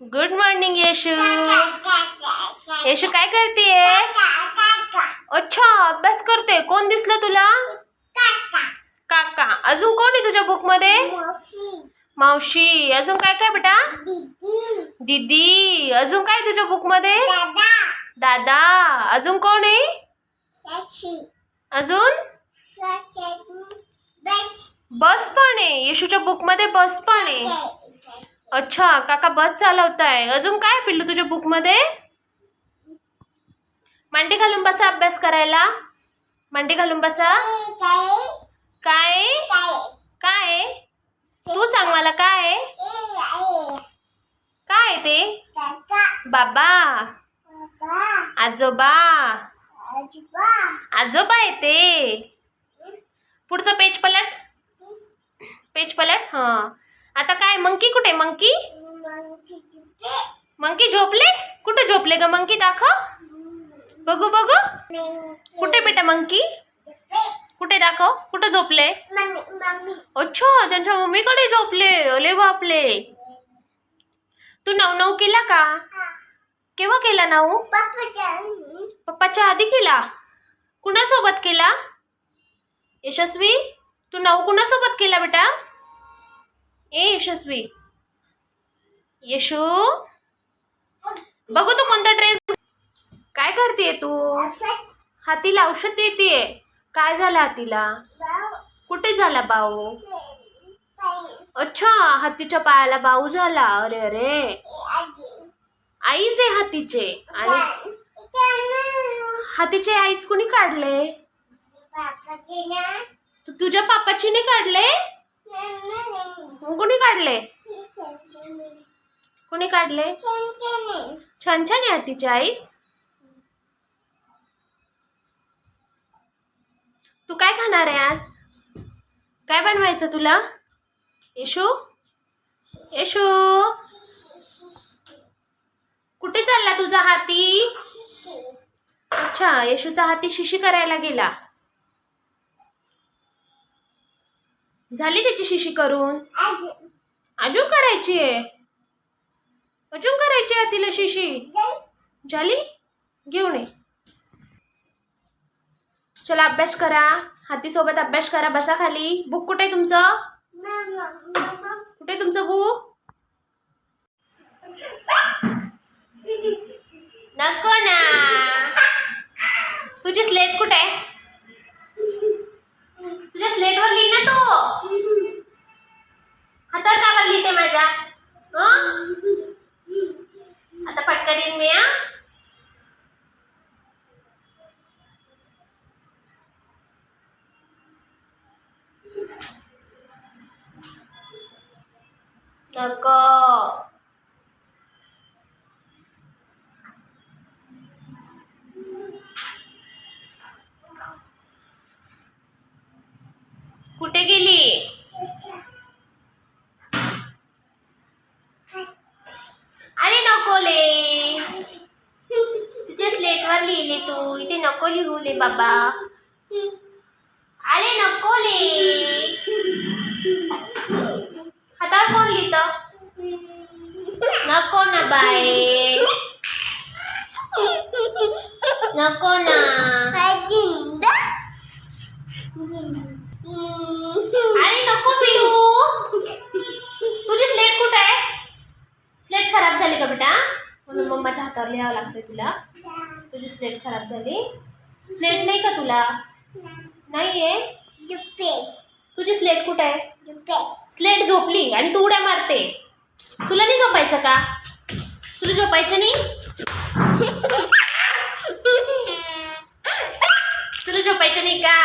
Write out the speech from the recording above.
Good morning येशू येशू काय करतेय? अच्छा अभ्यास करते कोण दिसलं तुला? काका. अजून कोण आहे तुझ्या बुकमध्ये मावशी. अजून काय काय बेटा? दीदी. अजून काय तुझ्या बुकमध्ये दादा. अजून कोण आहे? अजून? बस पण आहे. येशूच्या बुकमध्ये बस पण आहे. अच्छा काका बस चालवताय. अजून काय पिल्लू तुझ्या बुकमध्ये मांडी घालून बसा अभ्यास करायला. मांडी घालून बसा. काय? काय? तू सांग मला काय? काय ते? बाबा. आजोबा. आजोबा आहे ते पुढचं पेज पलट. पेज पलट हा. आता काय मंकी कुठे? मंकी? मंकी झोपले? कुठे झोपले ग मंकी? दाखव. बघू बघू. कुठे बेटा मंकी? कुठे दाखव? कुठे झोपले? अच्छा त्यांच्या मम्मीकडे झोपले. अले बापले. तू नऊ नऊ केला का? केव्हा केला नऊ? पप्पाच्या आधी केला. कुणासोबत केला? यशस्वी, तू नऊ कुणासोबत केला बेटा? ए यशस्वी. यशू? बघू तू कोणता ड्रेस काय करतेय तू? हातीला औषध देतेय. काय झालं हातीला? कुठे झाला बाऊ अच्छा हातीच्या पायाला बाऊ झाला. अरे अरे. आईच आहे हातीचे. आणि हातीचे आईच कोणी काढले तुझ्या पापाची नाही काढले कुणी काढले? कुणी काढले? छान छान आहे तिची आईस? तू काय खाणार आहे आज? काय बनवायचं तुला? येशू? येशू? कुठे चालला तुझा हाती? अच्छा येशूचा हाती शिशी करायला गेला. झाली त्याची शिशी करून? अजून. करायची आहे? अजून करायची आहे तिला शिशी? झाली? घेऊन ये. चला अभ्यास करा. हाती सोबत अभ्यास करा. बसा खाली. बुक कुठे आहे तुमचं? कुठे तुमचं बुक? नको ना तुझी स्लेट कुठे आहे तुझ्या स्लेटवर लिही ना तू हातावर कावर लिहिते माझ्या हं? आता फटका देईन मी हा नको. कुठे गेली? अरे नकोले तुझ्या स्लेटवर लिहिले तू. इथे नको लिहू ले बाबा. अरे नकोले नको ना बाय नको ना नको पिलू तुझी स्लेट कुठे आहे? स्लेट खराब झाली का बेटा? म्हणून मम्माच्या हातावर लिहावं लागतंय तुला. तुझी स्लेट खराब झाली. स्लेट नाही का तुला? नाहीये. तुझी स्लेट कुठे आहे? स्लेट झोपली आणि तू उड्या मारते. तुला नाही झोपायचं का? तुला झोपायचं नाही तुला झोपायचं नाही का?